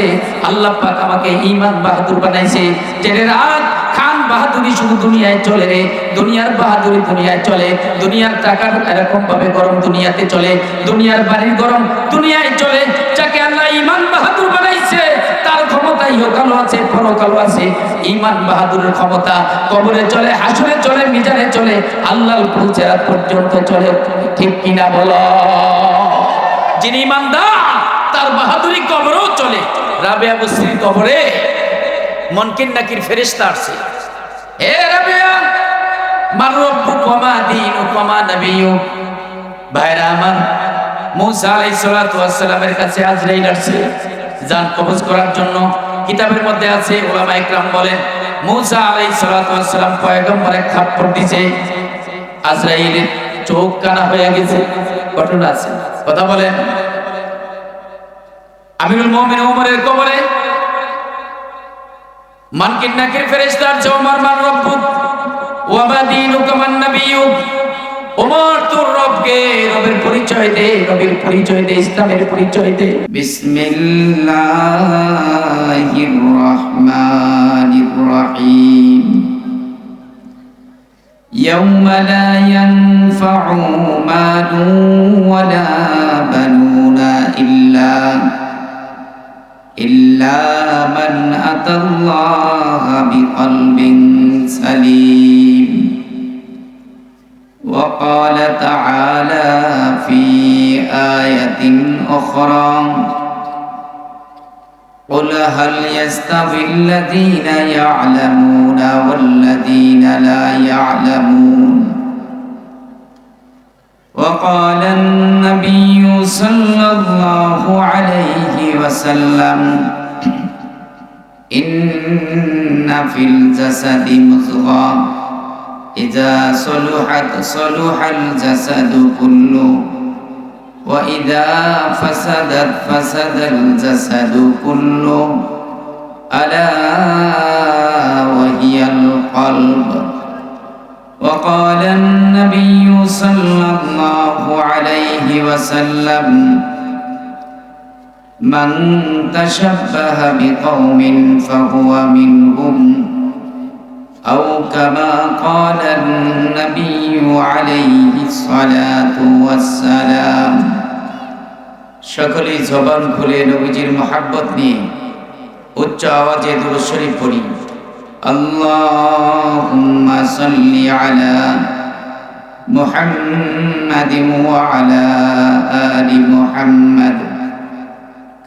বানাইছে আল্লাহ পাক আমাকে ইমান বাহাদুর বানাইছে। জেনে রাত খান বাহাদুরি শুধু দুনিয়ায় চলে রে। দুনিয়ার বাহাদুরি দুনিয়ায় চলে। দুনিয়ার টাকা এরকম ভাবে গরম দুনিয়াতে চলে। দুনিয়ার বাড়ির গরম দুনিয়ায় চলে। যাকে আল্লাহ ইমান বাহাদুর বানাইছে, তার ক্ষমতা ইহকালও আছে পরকালও আছে। ইমান বাহাদুরের ক্ষমতা কবরে চলে, হাসুরে চলে, মিজানে চলে, আল্লাহর পুলচেরাত পর্যন্ত চলে। ঠিক কিনা বলো? যিনি ইমানদার তার বাহাদুরি কবরেও চলে। রাবেয়া বস্তির কবরে মনকিন নাকির ফেরেশতা আসছে। হে রাবেয়া, মার রব্বু কমা দিন ও কমা নবিয়ু। ভাইরা আমার, মুসা আলাইহিস সালাতু ওয়াস সালামের কাছে আজরাইল আসছে। জান কবজ করার জন্য কিতাবের মধ্যে আছে, ওলামা ইকরাম বলেন, মুসা আলাইহিস সালাতু ওয়াস সালাম পয়গম্বর এক থাপ্পড় দিছে। আজরাইলের চোখ কানা হয়ে গেছে, ঘটনা আছে। কথা বলেন আমিরুল মুমিন ওমরের কবরে মানকিন নাকির ফেরেশতার যে ওমর মান রব্বুক ওয়া মা দীনুকা মান নাবিয়্যুক ওমর তোর রবকে রবের পরিচয় দে রবের পরিচয় দে ইসলামের পরিচয় দে বিসমিল্লাহির রহমানির রহিম يوم لا ينفع مال ولا بنون إلا إلا من أتى الله بقلب سليم. وقال تعالى في آية أخرى قل هل يستوي الذين يعلمون والذين لا يعلمون؟ وقال النبي صلى الله عليه وسلم. إن في الجسد مضغة. إذا صلحت صلح الجسد كله. وإذا فسدت فسد الجسد كله. ألا وهي القلب. وقال النبي صلى الله عليه وسلم من تشبه بقوم فهو منهم أو كما قال النبي عليه الصلاة والسلام সকলেই জবান খুলে নবীজির মোহাব্বত নিয়ে উচ্চ আওয়াজে দুরূদ শরীফ পড়ি আল্লাহুম্মা সাল্লি আলা محمد وعلى آل محمد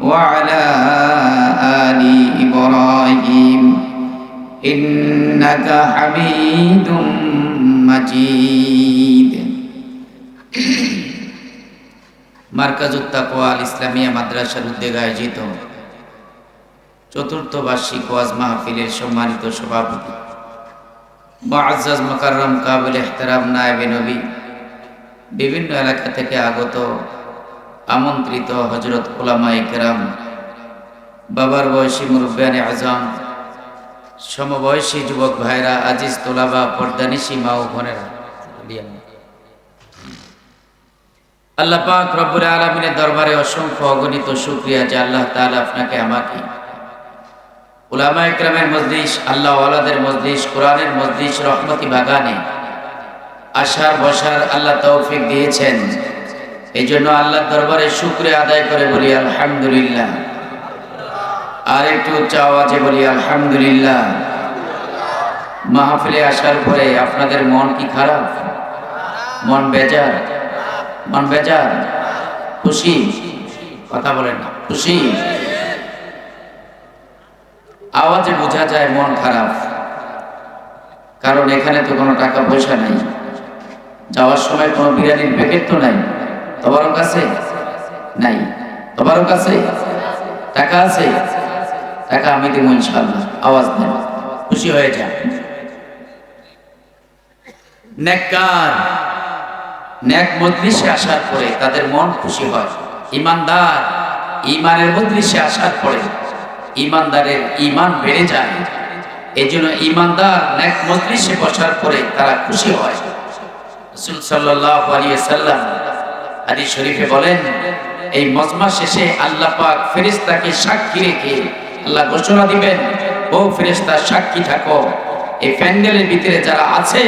وعلى آل إبراهيم إنك حميد مجيد মার্কাজুত তাকওয়া আল ইসলামিয়া মাদ্রাসার উদ্যোগে আয়োজিত চতুর্থ বার্ষিক ওয়াজ মাহফিলের সম্মানিত সভাপতি মুআজ্জাজ মুকাররম কাবিল ইহতারাম নায়েবে নবী বিভিন্ন এলাকা থেকে আগত আমন্ত্রিত হজরত ওলামায়ে কেরাম। বাবার বয়সী মুরব্বিয়ানে আজম, সমবয়সী যুবক ভাইরা, আজিজ তোলাবা পর্দানিসী মা ও বোনেরা। আল্লাহ পাক রব্বুল আলমিনের দরবারে অসংখ্য অগণিত শুক্রিয়া যে আল্লাহ তাআলা আপনাকে, আমাকে। উলামা ইকরামের মজলিস, আল্লাহ আলাদের মজলিস, কোরআনের মজলিস, রহমতি বাগানে আসার বসার আল্লাহ তৌফিক দিয়েছেন। এই জন্য আল্লাহর দরবারে শুক্রিয়া আদায় করে বলি, আলহামদুলিল্লাহ। আর একটু উচ্চ আওয়াজে বলি, আলহামদুলিল্লাহ। মাহফিলে আসার পরে আপনাদের মন কি খারাপ? মন বেজার? মন বেজার? খুশি? কথা বলেন খুশি? আওয়াজে বোঝা যায় মন খারাপ। কারণ এখানে তো কোনো টাকা পয়সা নেই। যাওয়ার সময় কোনো বিরিয়ানির প্যাকেট তো নাই। তোমারও কাছে নাই। তোমারও কাছে টাকা আছে? টাকা আমি দেবো ইনশাল্লাহ আওয়াজ দেন। খুশি হয়ে মজলিসে আসার পরে তাদের মন খুশি হয়। ইমানদার। ইমানের মজলিসে আসার পরে ইমানদারের ইমান বেড়ে যায়। এই জন্য ইমানদার নেক মজলিসে বসার পরে তারা খুশি হয়। সাল্লাহ আলিয়া সাল্লাম হাদিস শরীফে বলেন, এই মজমা শেষে আল্লাহ পাক ফেরেশতাকে সাক্ষী রেখে আল্লাহ ঘোষণা দিবেন, ও ফেরেশতা, সাক্ষী থাকো। এই প্যান্ডেলের ভিতরে যারা আছে,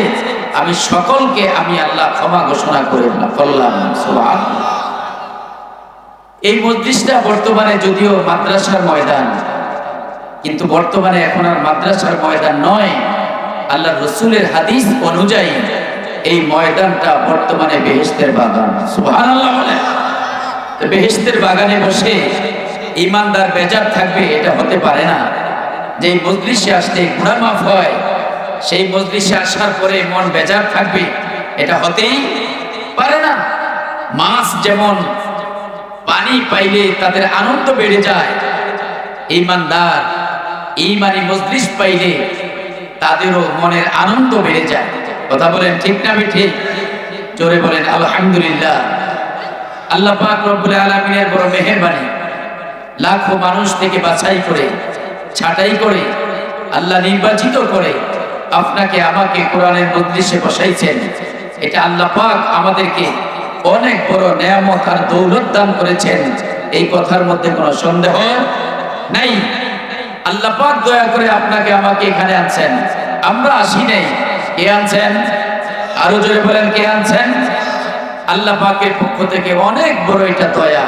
আমি সকলকে আমি আল্লাহ ক্ষমা ঘোষণা করে। এই মসজিদটা বর্তমানে যদিও মাদ্রাসার ময়দান, কিন্তু বর্তমানে এখন আর মাদ্রাসার ময়দান নয়। আল্লাহ রসুলের হাদিস অনুযায়ী এই ময়দানটা বর্তমানে বেহেস্তের বাগান। বেহেস্তের বাগানে বসে ইমানদার বেজার থাকবে, এটা হতে পারে না। যে মজলিসে আসতে গুণা মাফ হয়, সেই মজলিসে আসার পরে মন বেজার থাকবে, এটা হতেই পারে না। মাছ যেমন পানি পাইলে তাদের আনন্দ বেড়ে যায়, ইমানদার, ইমানি মজলিস পাইলে তাদেরও মনের আনন্দ বেড়ে যায়। কথা বলেন ঠিক না ঠিক? জোরে বলেন, আলহামদুলিল্লাহ। আল্লাহ পাক রব্বুল আলামিনের বড় মেহেরবানি। লাখো মানুষ থেকে বাছাই করে, ছাঁটাই করে, আল্লাহ নির্বাচিত করে আপনাকে আমাকে কোরআনের মজলিসে বসাইছেন। এটা আল্লাহ পাক আমাদেরকে অনেক বড় নেয়ামত আর দৌলত দান করেছেন। এই কথার মধ্যে কোনো সন্দেহ নাই। আল্লাহ পাক দয়া করে আপনাকে আমাকে এখানে আনছেন। আমরা আসি নাই। কে আনছেন? আরও জোরে বলেন, কে আনছেন? আল্লাহ পাকের পক্ষ থেকে অনেক বড় এটা দয়া,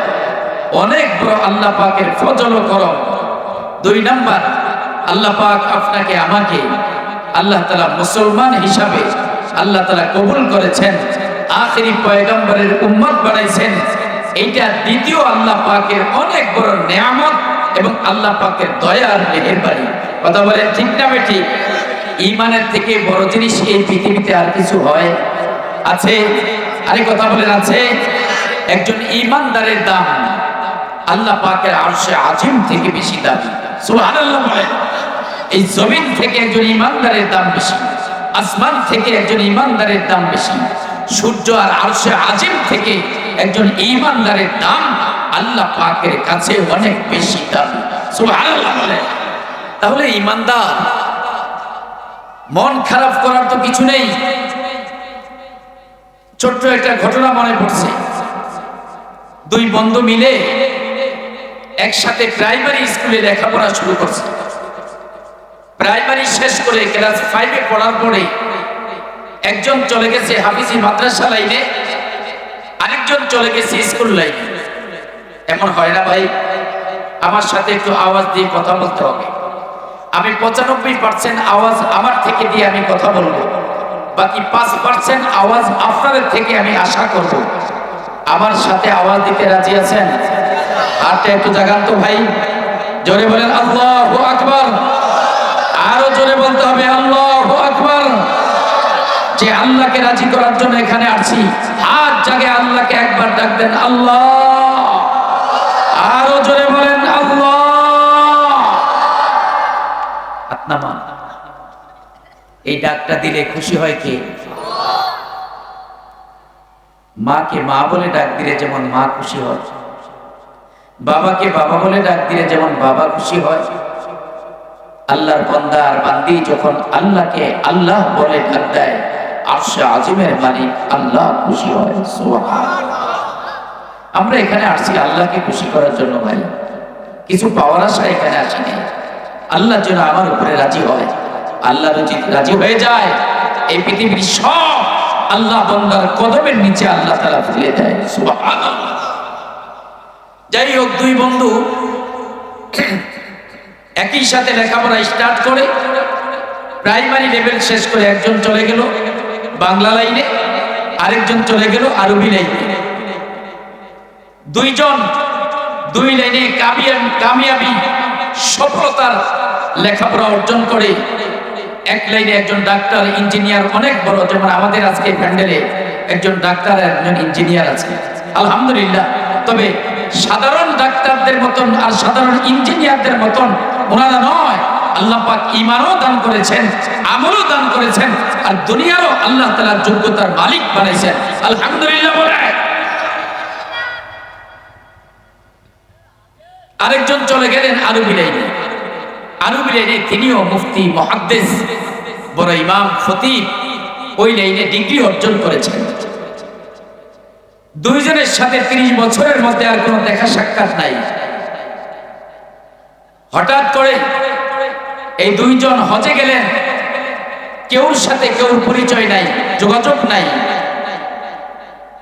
অনেক বড় আল্লাহ পাকের ফজল করম। দুই নাম্বার, আল্লাহ পাক আপনাকে, আমাকে, আল্লাহ তালা মুসলমান হিসাবে আল্লাহ তালা কবুল করেছেন, আখেরি পয়গম্বরের উম্মত বানাইছেন। এইটা দ্বিতীয় আল্লাহ পাকের অনেক বড় নেয়ামত এবং আল্লাহ পাকের দয়ার মেহেরবাড়ি কথা বলেন ঠিক না বেঠিক? ইমানের থেকে বড় জিনিস এই পৃথিবীতে আর কিছু হয়? আছে? আরে কথা বলেন, আছে? একজন ইমানদারের দাম আল্লাহ পাকের আরশে আজিম থেকে বেশি দাম। সুবহানাল্লাহ বলেন। এই জমিন থেকে একজন ইমানদারের দাম বেশি, আসমান থেকে একজন ইমানদারের দাম বেশি, সূর্য আর আরশে আজিম থেকে একজন ইমানদারের দাম আল্লাহ পাকের কাছে অনেক বেশি দাম। সুবহানাল্লাহ বলেন। তাহলে ইমানদার মন খারাপ করার তো কিছু নেই। ছোট্ট একটা ঘটনা মনে পড়ছে। দুই বন্ধু মিলে একসাথে প্রাইমারি স্কুলে লেখাপড়া শুরু করছে। প্রাইমারি শেষ করে ক্লাস ফাইভে পড়ার পরে একজন চলে গেছে হাফিজি মাদ্রাসা লাইনে, আরেকজন চলে গেছে স্কুল লাইনে। এমন হয় না ভাই? আমার সাথে একটু আওয়াজ দিয়ে কথা বলতে হবে। আমি পঁচানব্বই পার্সেন্ট আওয়াজ আমার থেকে দিয়ে আমি কথা বলব। বাকি পাঁচ পার্সেন্ট আওয়াজ আপনাদের থেকে আমি আশা করব। আমার সাথে আওয়াজ দিতে রাজি আছেন? হাতটা একটু জাগান তো ভাই। জোরে বলেন, আল্লাহ আকবর। আরও জোরে বলতে হবে, আল্লাহ আকবর। যে আল্লাহকে রাজি করার জন্য এখানে আসছি। হাত জাগে আল্লাহকে একবার ডাকবেন আল্লাহ আপনামা এই ডাকটা দিলে খুশি হয় কে? মাকে মা বলে ডাক দিলে যেমন মা খুশি হয়। বাবাকে বাবা বলে ডাক দিলে যেমন বাবা খুশি হয়। আল্লাহর বন্দা আর বান্দি যখন আল্লাহকে আল্লাহ বলে ডাক দেয়, আরশে আজিমের মালিক আল্লাহ খুশি হয়। আমরা এখানে আসছি আল্লাহকে খুশি করার জন্য ভাই। কিছু পাওয়ার আশা এখানে আসিনি। আল্লাহ যেন আমার উপরে রাজি হয়। আল্লাহ রাজি হয়ে যায়, এই পৃথিবীর সব আল্লাহ বন্দার কদমের নিচে আল্লাহ তারা ফেলে দেয়। যাই হোক, দুই বন্ধু একই সাথে লেখাপড়া স্টার্ট করে, প্রাইমারি লেভেল শেষ করে একজন চলে গেল বাংলা লাইনে, আরেকজন চলে গেল আরবি লাইনে। দুইজন দুই লাইনে কামিয়াবি সফলতার লেখাপড়া অর্জন করে এক লাইনে একজন ডাক্তার, ইঞ্জিনিয়ার অনেক বড়। যেমন আমাদের আজকে প্যান্ডেলে একজন ডাক্তার একজন ইঞ্জিনিয়ার আছে। আলহামদুলিল্লাহ। তবে সাধারণ ডাক্তারদের মতন আর সাধারণ ইঞ্জিনিয়ারদের মতন ওনারা নয়। আল্লাহ পাক ইমানও দান করেছেন, আমলও দান করেছেন, আর দুনিয়ারও আল্লাহ তালার যোগ্যতার মালিক বানাইছেন আলহামদুলিল্লাহ বলে। আরেকজন চলে গেলেন আরবি লাইনে আরবি লাইনে তিনিও মুফতি মহাদ্দেশ বড় ইমাম, খতিব, ওই লাইনে ডিগ্রি অর্জন করেছেন। দুইজনের সাথে তিরিশ বছরের মধ্যে আর কোনো দেখা সাক্ষাৎ নাই। হঠাৎ করে এই দুইজন হজে গেলেন। কেউর সাথে কেউর পরিচয় নাই, যোগাযোগ নাই।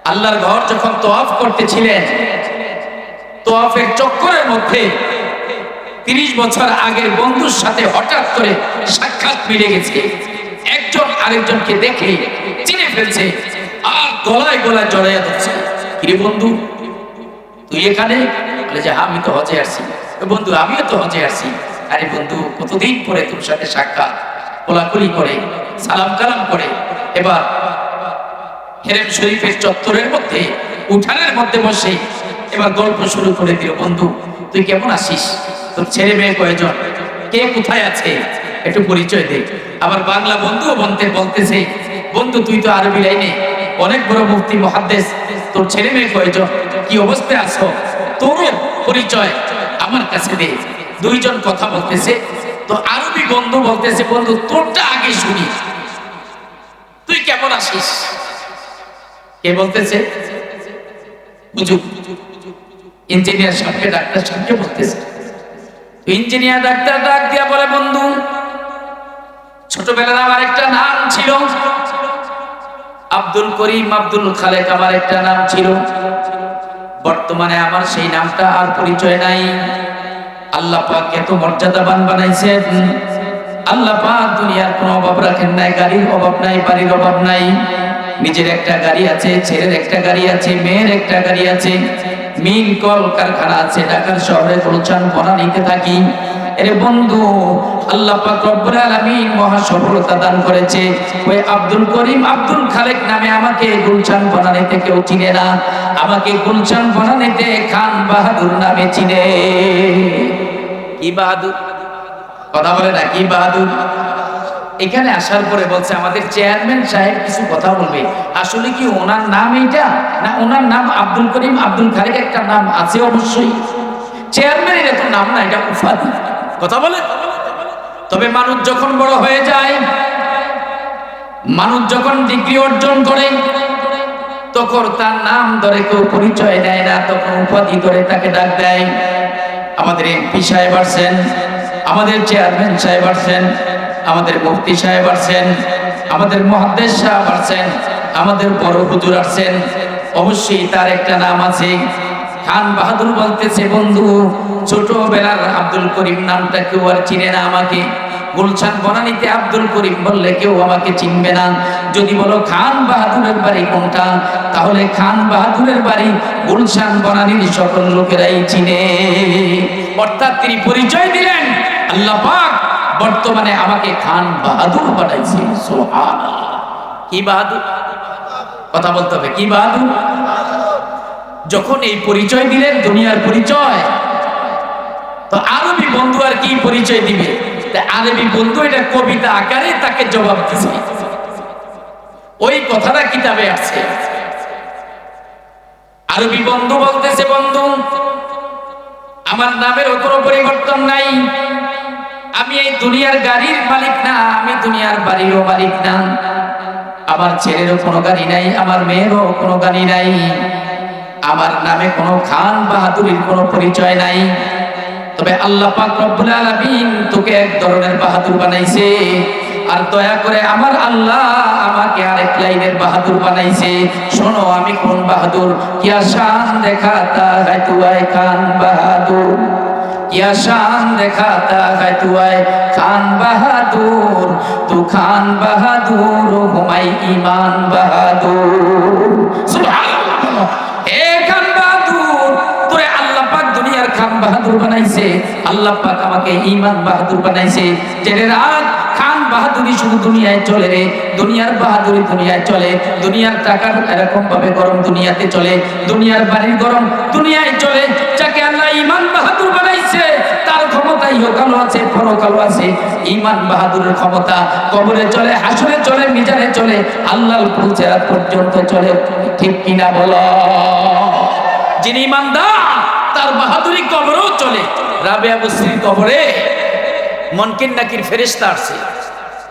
আল্লাহর ঘর যখন তোয়াফ করতেছিলেন তোয়াফের চক্করের মধ্যে তিরিশ বছর আগের বন্ধুর সাথে হঠাৎ করে সাক্ষাৎ মিলে গেছে। একজন আরেকজনকে দেখে চিনে ফেলছে, আর গলায় গলায় জড়াইয়া ধরছে। কিরে বন্ধু, তুই এখানে? বলে যে আমি তো হজে আসছি। বন্ধু, আমিও তো হজে আসছি। আরে বন্ধু, কতদিন পরে তোর সাথে সাক্ষাৎ? কোলাকুলি করে, সালাম কালাম করে। এবার হেরেম শরীফের চত্বরের মধ্যে, উঠানের মধ্যে বসে এবার গল্প শুরু করে দিও, বন্ধু। তুই কেমন আসিস তোর ছেলে মেয়ে কয়জন? কে কোথায় আছে? একটু পরিচয় দে। আবার বাংলা বন্ধুও বলতে, বলতেছে, বন্ধু, তুই তো আরবি লাইনে। অনেক বড় মুফতি মহাদ্দেশ তোর ছেলে মেয়ে কয়জন? কি অবস্থায় আছো? তোরও পরিচয় আমার কাছে দে। দুইজন কথা বলতেছে। তো আরবি বন্ধু বলতেছে, বন্ধু, তোরটা আগে শুনি। তুই কেমন আসিস কে বলতেছে? হুজুর। ইঞ্জিনিয়ার সাহেবকে ডাক্তার সাহেবকে বলতেছে। ইঞ্জিনিয়ার ডাক্তার ডাক দিয়া বলে, বন্ধু, ছোটবেলার আমার একটা নাম ছিল। আব্দুল করিম আব্দুল খালেক আমার একটা নাম ছিল। বর্তমানে আমার সেই নামটা আর পরিচয় নাই। আল্লাহ পাক এত মর্যাদাবান বানাইছেন। আল্লাহ পাক দুনিয়ার কোনো অভাব রাখেন নাই, গাড়ির অভাব নাই, বাড়ির অভাব নাই। নিজের একটা গাড়ি আছে, ছেলের একটা গাড়ি আছে, মেয়ের একটা গাড়ি আছে। মিল কল কারখানা আছে, ঢাকার শহরে গুলশান বনানীতে থাকি। এর বন্ধু, আল্লাহ পাক রব্বুল আলামিন মহা সফলতা দান করেছে। ওই আব্দুল করিম আব্দুল খালেক নামে আমাকে গুলশান বনানীতে কেউ চিনে না। আমাকে গুলশান বনানীতে খান বাহাদুর নামে চিনে। কি বাহাদুর? কথা বলে না, কি বাহাদুর? এখানে আসার পরে বলছে, আমাদের চেয়ারম্যান সাহেব কিছু কথা বলবে। আসলে কি ওনার নাম এইটা? না, ওনার নাম আব্দুল করিম? আব্দুল খালেক একটা নাম আছে অবশ্যই। চেয়ারম্যানের এত নাম না, এটা উপাধি কথা বলে? তবে মানুষ যখন বড় হয়ে যায়, মানুষ যখন ডিগ্রি অর্জন করে, তখন তার নাম ধরে কেউ পরিচয় দেয় না, তখন উপাধি ধরে তাকে ডাক দেয়। আমাদের এমপি সাহেব আসছেন, আমাদের চেয়ারম্যান সাহেব আসছেন। আমাদের মুফতি সাহেব আসছেন, আমাদের মহাদেশ সাহেব আসছেন, আমাদের বড় হুজুর আসছেন। অবশ্যই তার একটা নাম আছে, খান বাহাদুর বলতেছে, বন্ধু, ছোটবেলার আব্দুল করিম নামটা কেউ আর চিনে না আমাকে। গুলশান বনানীতে আব্দুল করিম বললে কেউ আমাকে চিনবে না। যদি বলো খান বাহাদুরের বাড়ি কোনটা, তাহলে খান বাহাদুরের বাড়ি গুলশান বনানীর সকল লোকেরাই চিনে। অর্থাৎ তিনি পরিচয় দিলেন। আল্লাহ পাক বর্তমানে আমাকে খান বাহাদুর বানাইছে কি বাহাদুর? কথা বলতে হবে, কি বাহাদুর? যখন এই পরিচয় দিলেন, দুনিয়ার পরিচয়, তো আরবি বন্ধু আর কি পরিচয় দিবে? আরবি বন্ধু এটা কবিতা আকারে তাকে জবাব দিছে। ওই কথাটা কিতাবে আছে। আরবি বন্ধু বলতেছে, বন্ধু, আমার নামের কোনো পরিবর্তন নাই। আমি এই দুনিয়ার গাড়ির মালিক না, আমি দুনিয়ার বাড়িরও মালিক না। আমার ছেলেরও কোনো গাড়ি নাই, আমার মেয়েরও কোনো গাড়ি নাই। আমার নামে কোনো খান বাহাদুরির কোনো পরিচয় নাই। তবে আল্লাহ পাক রব্বুল আলামিন তোকে এক ধরনের বাহাদুর বানাইছে। আর দয়া করে আমার আল্লাহ আমাকে আরেক লাইনের বাহাদুর বানাইছে। শোনো, আমি কোন বাহাদুর? কিয়া শান দেখা তা খান বাহাদুর। क्या शान दिखाता है तू है खान बहादुर तू खान बहादुर हुमाई ईमान बहादुर सुभान হে খান বাহাদুর তোরে আল্লাহ পাক দুনিয়ার খান বাহাদুর বানাইছে আল্লাহ পাক আমাকে ঈমান বাহাদুর বানাইছে জেনে রাখ খান বাহাদুরি শুধু দুনিয়ায় চলে রে। দুনিয়ার বাহাদুরি দুনিয়ায় চলে। দুনিয়ার টাকার এরকম ভাবে গরম দুনিয়াতে চলে। দুনিয়ার বাড়ির গরম দুনিয়ায় চলে। যাকে আল্লাহ ইমান বাহাদুর বানাইছে, তার ক্ষমতা ইহকালও আছে পরকালও আছে। ইমান বাহাদুরের ক্ষমতা কবরে চলে, হাসরে চলে, মিজানে চলে, আল্লাহর পুলচেরাত পর্যন্ত চলে। ঠিক কিনা বলো? যিনি ইমানদার তার বাহাদুরি কবরেও চলে। রাবেয়া বস্তির কবরে মনকিন নাকির ফেরেশতা আসছে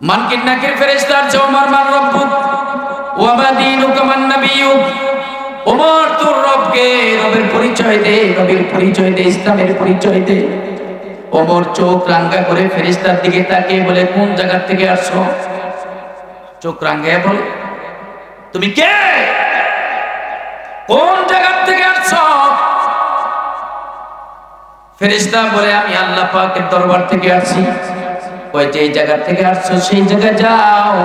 মানকিন নাকির ফেরেশতার যে ওমর মান রব্বুক ওয়া মা দীনুকা, মান নাবিয়্যুক ওমর তোর রবকে রবের পরিচয় দে, রবের পরিচয় দে, ইসলামের পরিচয় দে। ওমর চোখ রাঙ্গা করে ফেরেশতার দিকে তাকিয়ে বলে, কোন জায়গা থেকে আসছো? চোখ রাঙ্গায় বলে, তুমি কে? কোন জায়গা থেকে আসছো? ফেরেশতা বলে, আমি আল্লাহ পাকের দরবার থেকে আসছি। কয় যেই জায়গা থেকে আসছো, সেই জায়গায় যাও।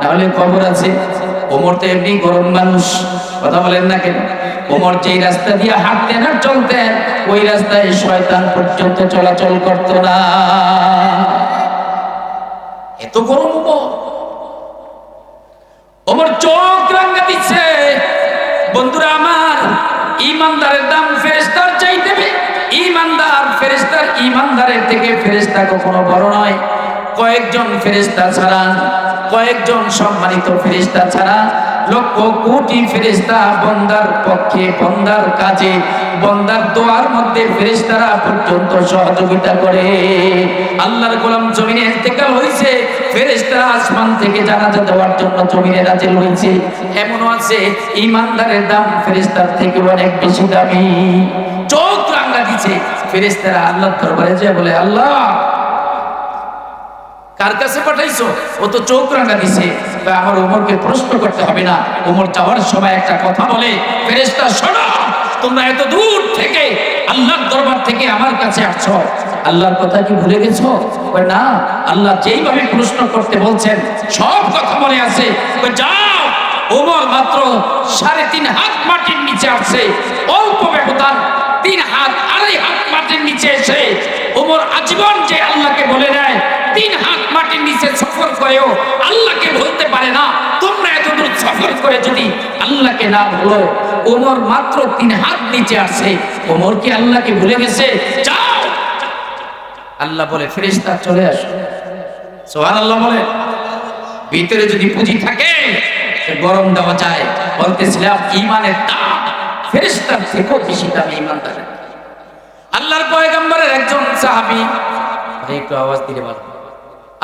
নাহলে আছে। ওমর তো এমনি গরম মানুষ। কথা বলেন না কেন? ওমর যেই রাস্তা দিয়ে হাঁটতেন আর চলতেন, ওই রাস্তায় শয়তান পর্যন্ত চলাচল করতো না। এত গরম ওমর চোখ রাঙ্গা দিচ্ছে। বন্ধুরা আমার, ইমানদারের দাম ফেরেস্তার ইমানদারের থেকে ফেরেস্তা কখনো বড় নয়। কয়েকজন ফেরেস্তা ছাড়া, কয়েকজন সম্মানিত ফেরেস্তা ছাড়া, লক্ষ কোটি ফেরেস্তা বন্দার পক্ষে, বন্দার কাজে, বন্দার দোয়ার মধ্যে ফেরেস্তারা পর্যন্ত সহযোগিতা করে। আল্লাহর গোলাম জমিনে ইন্তেকাল হয়েছে ফেরেস্তারা আসমান থেকে জানাজা দেওয়ার জন্য জমিনে নাজিল হয়েছে এমনও আছে ইমানদারের দাম ফেরেস্তার থেকে অনেক বেশি দামি। চোখ রাঙ্গা দিছে। ফেরেস্তারা আল্লাহর দরবারে যায় বলে, আল্লাহ, কার কাছে পাঠাইছো? ও তো চোখ রাঙা দিছে। তা আমার ওমরকে প্রশ্ন করতে হবে না। ওমর যাওয়ার সময় একটা কথা বলে শোনো তোমরা এত দূর থেকে আল্লাহর দরবার থেকে আমার কাছে আসছো। আল্লাহর কথা কি ভুলে গেছো? না, আল্লাহ যেইভাবে প্রশ্ন করতে বলছেন, সব কথা মনে আছে। যাও ওমর মাত্র সাড়ে তিন হাত মাটির নিচে আসছে। অল্প ব্যবধান তিন হাত আড়াই হাত মাটির নিচে এসে আজীবন যে আল্লাহকে বলে নেয় তিন হাত মাটির নিচে সফর করেও আল্লাহকে বলতে পারে না। তোমরা এত দূর সফর করে যদি আল্লাহকে না বলো ওমর মাত্র তিন হাত নিচে আসে ওমর কি আল্লাহকে ভুলে গেছে? আল্লাহ বলে, ফেরেশতা, চলে আসো। সোহান আল্লাহ বলে, ভিতরে যদি পুঁজি থাকে গরম দেওয়া যায়। বলতেছিলাম ইমানের দাম ফেরেশতার থেকেও বেশি দাম ইমানদারের আল্লাহর পয়গম্বরের একজন সাহাবী একটু আওয়াজ দিলে ভালো।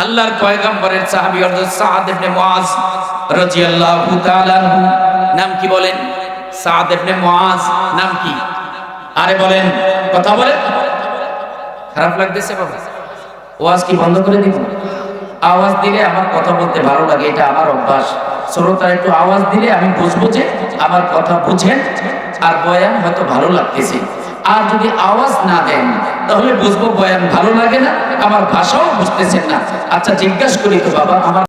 আল্লাহর পয়গম্বরের সাহাবী হযরত সাদ ইবনে মুআজ রাদিয়াল্লাহু তাআলা নাম কি বলেন? সাদ ইবনে মুআজ, নাম কি? আরে বলেন, কথা বলেন। খারাপ লাগতেছে বাবা। ওয়াজ কি বন্ধ করে দিব? আওয়াজ দিলে আমার কথা বলতে ভালো লাগে, এটা আমার অভ্যাস। শ্রোতা একটু আওয়াজ দিলে আমি বুঝব যে আমার কথা বুঝেন আর বয়ান হয়তো ভালো লাগতেছে। আর যদি আওয়াজ না দেন তাহলে বুঝব বয়ান ভালো লাগে না, আমার ভাষাও বুঝতেছে না। আচ্ছা জিজ্ঞাসা করি তো বাবা, আমার